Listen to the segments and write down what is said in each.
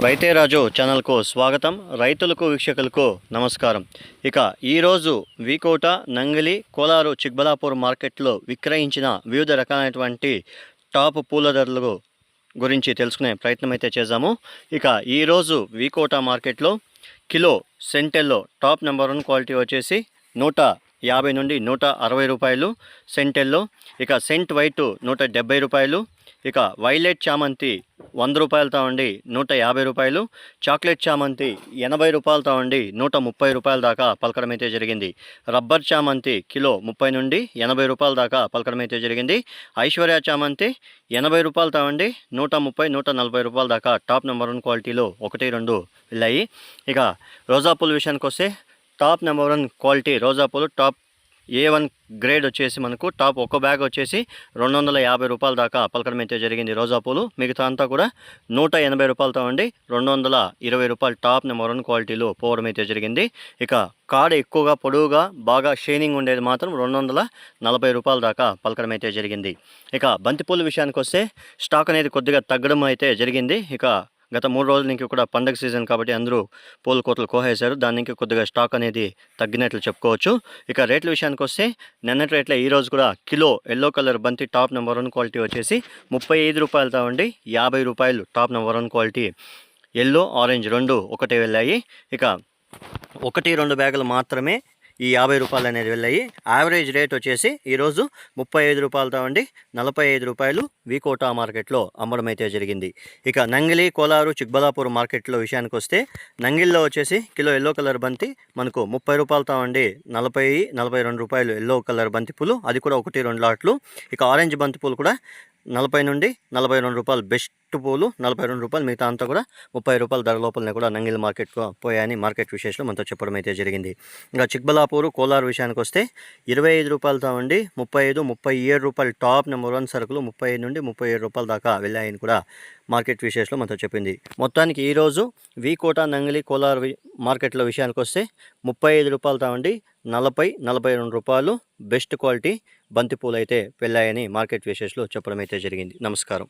రైతే రాజు ఛానల్కు స్వాగతం. రైతులకు వీక్షకులకు నమస్కారం. ఇక ఈరోజు వీకోట నంగిలి కోలారు చిక్బలాపూర్ మార్కెట్లో విక్రయించిన వివిధ రకాలైనటువంటి టాప్ పూల ధరలు గురించి తెలుసుకునే ప్రయత్నం అయితే చేశాము. ఇక ఈరోజు వీకోట మార్కెట్లో కిలో సెంటెల్లో టాప్ నెంబర్ వన్ క్వాలిటీ వచ్చేసి నూట యాభై నుండి నూట అరవై రూపాయలు. సెంటెల్లో ఇక సెంట్ వైట్ నూట డెబ్బై రూపాయలు. ఇక వైలెట్ చామంతి వంద రూపాయలతో ఉండి నూట యాభై రూపాయలు. చాక్లెట్ చామంతి ఎనభై రూపాయలతో ఉండి నూట ముప్పై రూపాయల దాకా పలకడం అయితే జరిగింది. రబ్బర్ చామంతి కిలో ముప్పై నుండి ఎనభై రూపాయల దాకా పలకడం అయితే జరిగింది. ఐశ్వర్య చామంతి ఎనభై రూపాయలతో ఉండి నూట ముప్పై నూట నలభై రూపాయల దాకా టాప్ నెంబర్ వన్ క్వాలిటీలో ఒకటి రెండు వెళ్ళాయి. ఇక రోజా పూల విషయానికి వస్తే టాప్ నెంబర్ వన్ క్వాలిటీ రోజా పూలు టాప్ ఏ వన్ గ్రేడ్ వచ్చేసి మనకు టాప్ ఒక్క బ్యాగ్ వచ్చేసి రెండు వందల యాభై రూపాయల దాకా పలకడం అయితే జరిగింది రోజా పూలు. మిగతా అంతా కూడా నూట ఎనభై రూపాయలతో ఉండి రెండు వందల ఇరవై రూపాయలు టాప్ నెంబర్ వన్ క్వాలిటీలో పోవడం అయితే జరిగింది. ఇక కాడ ఎక్కువగా పొడవుగా బాగా షైనింగ్ ఉండేది మాత్రం రెండు వందల నలభై రూపాయల దాకా పలకడం అయితే జరిగింది. ఇక బంతిపూల విషయానికి వస్తే స్టాక్ అనేది కొద్దిగా తగ్గడం అయితే జరిగింది. ఇక గత మూడు రోజుల నుంచి కూడా పండగ సీజన్ కాబట్టి అందరూ పూల కోతలు కోహేశారు. దాని నుంచి కొద్దిగా స్టాక్ అనేది తగ్గినట్లు చెప్పుకోవచ్చు. ఇక రేట్ల విషయానికి వస్తే నిన్నటి రేట్ల ఈ రోజు కూడా కిలో ఎల్లో కలర్ బంతి టాప్ నెంబర్ వన్ క్వాలిటీ వచ్చేసి ముప్పై ఐదు రూపాయలతో ఉండి యాభై రూపాయలు top number one quality. Yellow orange రెండు ఒకటే వెళ్ళాయి. ఇక ఒకటి రెండు బ్యాగులు మాత్రమే ఈ యాభై రూపాయలు అనేది వెళ్ళాయి. యావరేజ్ రేట్ వచ్చేసి ఈరోజు ముప్పై ఐదు రూపాయలతో అండి నలభై ఐదు రూపాయలు వీకోటా మార్కెట్లో అమ్మడం అయితే జరిగింది. ఇక నంగిలి కోలారు చిక్బలాపూర్ మార్కెట్లో విషయానికి వస్తే నంగిల్లో వచ్చేసి కిలో ఎల్లో కలర్ బంతి మనకు ముప్పై రూపాయలతో అండి నలభై నలభై రెండు రూపాయలు ఎల్లో కలర్ బంతి పూలు. అది కూడా ఒకటి రెండు లాట్లు. ఇక ఆరెంజ్ బంతి పూలు కూడా నలభై నుండి నలభై రెండు రూపాయలు బెస్ట్ పూలు నలభై రెండు రూపాయలు మిగతా అంతా కూడా ముప్పై రూపాయల ధర లోపలనే కూడా నంగిల్ మార్కెట్కు పోయాయని మార్కెట్ విశేషాలు మనతో చెప్పడం అయితే జరిగింది. ఇంకా చిక్బలాపూరు కోలార్ విషయానికి వస్తే ఇరవై ఐదు రూపాయలతో ఉండి ముప్పై ఐదు ముప్పై ఏడు రూపాయలు టాప్ నెంబర్ వన్ సరుకులు ముప్పై ఐదు నుండి ముప్పై ఏడు రూపాయల దాకా వెళ్ళాయని కూడా మార్కెట్ విశేషంలో మనతో చెప్పింది. మొత్తానికి ఈరోజు వీకోట నంగిలి కోలార్ మార్కెట్ల మార్కెట్లో విషయానికి వస్తే ముప్పై ఐదు రూపాయలతో ఉండి నలభై నలభై రెండు రూపాయలు బెస్ట్ క్వాలిటీ బంతిపూలు అయితే వెళ్ళాయని మార్కెట్ విశేషంలో చెప్పడం అయితే జరిగింది. నమస్కారం.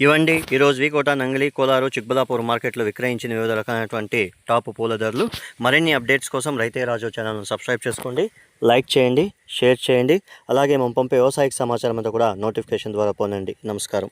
ఇవండి ఈరోజు వీకోట నంగిలి కోలారు చిక్బలాపూర్ మార్కెట్లో విక్రయించిన వివిధ రకాలైనటువంటి టాప్ పూల ధరలు. మరిన్ని అప్డేట్స్ కోసం రైతే రాజు ఛానల్ను సబ్స్క్రైబ్ చేసుకోండి లైక్ చేయండి షేర్ చేయండి అలాగే మనం పంపే వ్యవసాయక సమాచారం అంతా కూడా నోటిఫికేషన్ ద్వారా పొందండి. నమస్కారం.